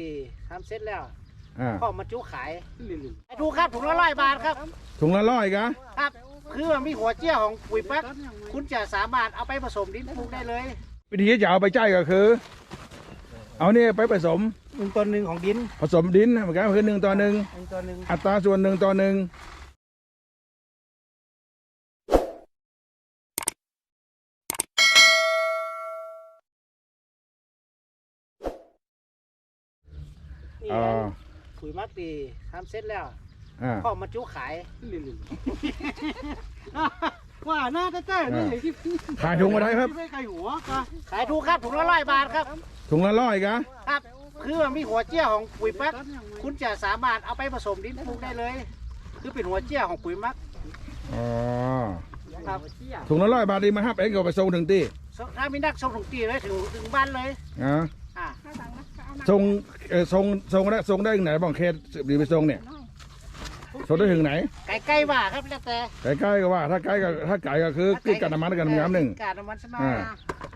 ตีทำเสร็จแล้วอ่าก็มาจุขายให้ดูครับถุงละร้อยบาทครับ ถุงละร้อยกะครับ คือมันมีหัวเจี้ยของปุ๋ยแป๊กคุณจะสามารถเอาไปผสมดินปลูกได้เลย วิธีจะเอาไปใจก็คือ เอาเนี่ยไปผสมหนึ่งตัวหนึ่งของดินผสมดินเหมือนกันคือหนึ่งต่อหนึ่งหนึ่งตัวหนึ่งอัตราส่วนหนึ่งต่อหนึ่ง นี่อ่าปุ๋ยมักตีทำเสร็จแล้วอ่าก็มาจุขายว่าหน้าแต่แต่นี่ที่ขายถุงอะไรครับ ไม่ใครหัวขายถูกครับถุงละร้อยบาทครับ ถุงละร้อยกะครับ คือมันมีหัวเจี้ยของปุ๋ยแป๊กคุณจะสามารถเอาไปผสมดินปลูกได้เลย คือเป็นหัวเจี้ยของปุ๋ยมักอ๋อ ครับถุงละร้อยบาทดีมาฮับเองก็ไปส่งถึงที่ถ้ามีนักส่งถึงตีเลยถึงถึงบ้านเลยอ่าอ่าส่ง เออส่งส่งได้ส่งได้ถึงไหนบ้างเคสดีไปส่งเนี่ยส่งได้ถึงไหนไก่ไก่ว่าครับแล้วแต่ใกล้ๆก็ว่า ถ้าใกล้ก็ถ้าไกลก็คือกินกันน้ำมันกันน้ำหนึ่งกาดน้ำมันสนาอ่า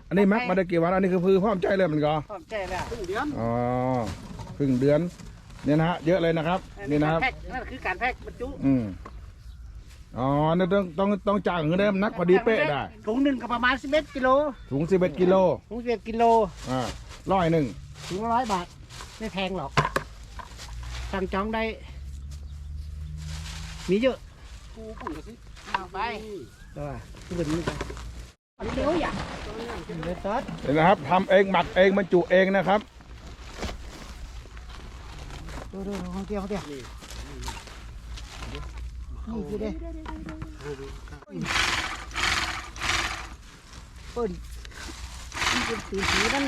อันนี้มักมาได้กี่วันอันนี้คือพือพร้อมใจเลยมันก็พร้อมใจแล้วอ๋อครึ่งเดือนเนี่ยนะฮะเยอะเลยนะครับนี่นะครับการแพ็คนั่นคือการแพ็คบรรจุอืมอ๋อนี่ต้องต้องต้องจ่างเงินได้นักพอดีเป๊ะได้ถุงหนึ่งก็ประมาณ11กิโลถุงสิบเอ็ดกิโลถุง11กิโลอ่าร้อยหนึ่งถุงละร้อยบาท ไม่แพงหรอก สั่งจองได้ มีเยอะเอาไปตัวขึ้นนี่ไปเดี๋ยวอย่าเดี๋ยวตัดเห็นนะครับทำเองหมักเองบรรจุเองนะครับดูดูของเดียวของเดียวนี่คือเด้เปิ้ลนี่เป็นสีสีนั่น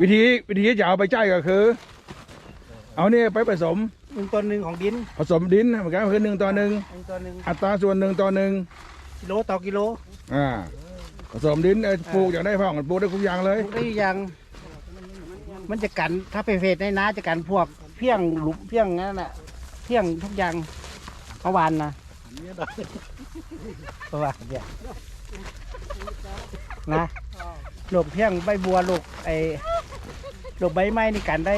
วิธีวิธีจะเอาไปใจก็คือ เอาเนี่ยไปผสมหนึ่งตัวหนึ่งของดินผสมดินเหมือนกันคือหนึ่งต่อหนึ่งหนึ่งตัวหนึ่งอัตราส่วนหนึ่งต่อหนึ่งกิโลต่อกิโลอ่าผสมดินเออปลูกอย่างได้พ่องปลูกได้ทุกอย่างเลยปลูกได้ยังมันจะกันถ้าเป็นเฟสในนาจะกันพวกเพี้ยงหลุมเพี้ยงนั่นแหละเพี้ยงทุกอย่างเมื่อวานนะเพระว่าเนี่ยนะ หลบเพียงใบบัวหลบไอหลบใบไม้นี่กันได้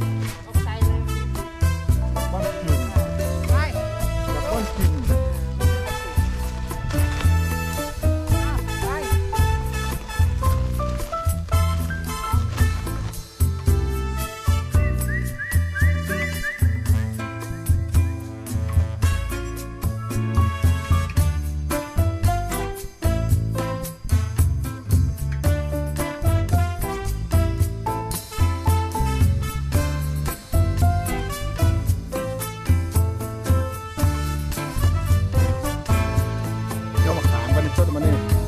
Yeah. ito naman eh.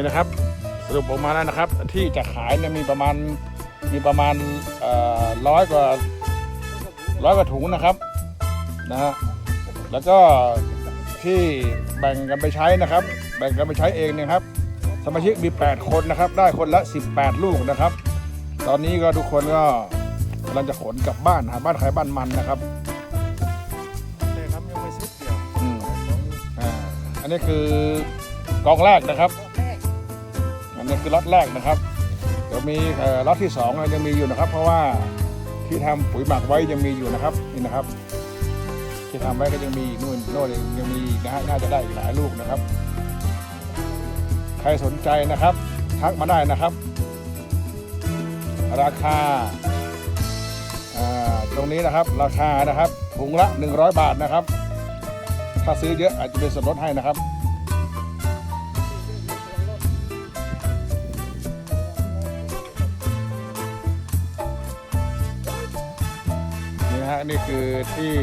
นี่นะครับ สรุปออกมาแล้วนะครับ ที่จะขายเนี่ยมีประมาณมีประมาณร้อยกว่าร้อยกว่าถุงนะครับนะฮะแล้วก็ที่แบ่งกันไปใช้นะครับ แบ่งกันไปใช้เองเนะครับ สมาชิกมี 8 คนนะครับ ได้คนละ 18 ลูกนะครับ ตอนนี้ก็ทุกคนก็กำลังจะขนกลับบ้านหาบ้านใครบ้านมันนะครับเลยครับยังไม่เสร็จเดียวอืมอ่าอันนี้คือกองแรกนะครับ อันนี้คือล็อตแรกนะครับเดี๋ยวมีล็อตที่สองยังมีอยู่นะครับ เพราะว่าที่ทำปุ๋ยหมักไว้ยังมีอยู่นะครับนี่นะครับ ที่ทำไว้ก็ยังมีนู่นโน่นยังมีนะฮะน่าจะได้อีกหลายลูกนะครับ ใครสนใจนะครับ ทักมาได้นะครับ ราคาอ่าตรงนี้นะครับราคานะครับถุงละ 100 บาทนะครับ ถ้าซื้อเยอะอาจจะเป็นส่วนลดให้นะครับ นี่คือที่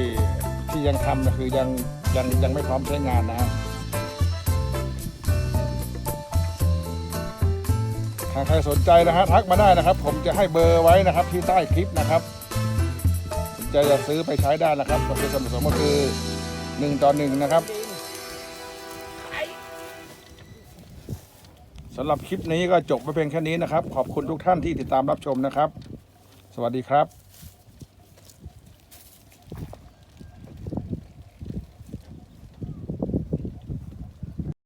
ที่ยังทำนะคือยังยังยังไม่พร้อมใช้งานนะครับถ้าใครสนใจนะฮะทักมาได้นะครับ ผมจะให้เบอร์ไว้นะครับที่ใต้คลิปนะครับสนใจจะซื้อไปใช้ได้นะครับก็คือส่วนผสมก็คือหนึ่งต่อหนึ่งนะครับสำหรับคลิปนี้ก็จบไปเพียงแค่นี้นะครับ ขอบคุณทุกท่านที่ติดตามรับชมนะครับ สวัสดีครับ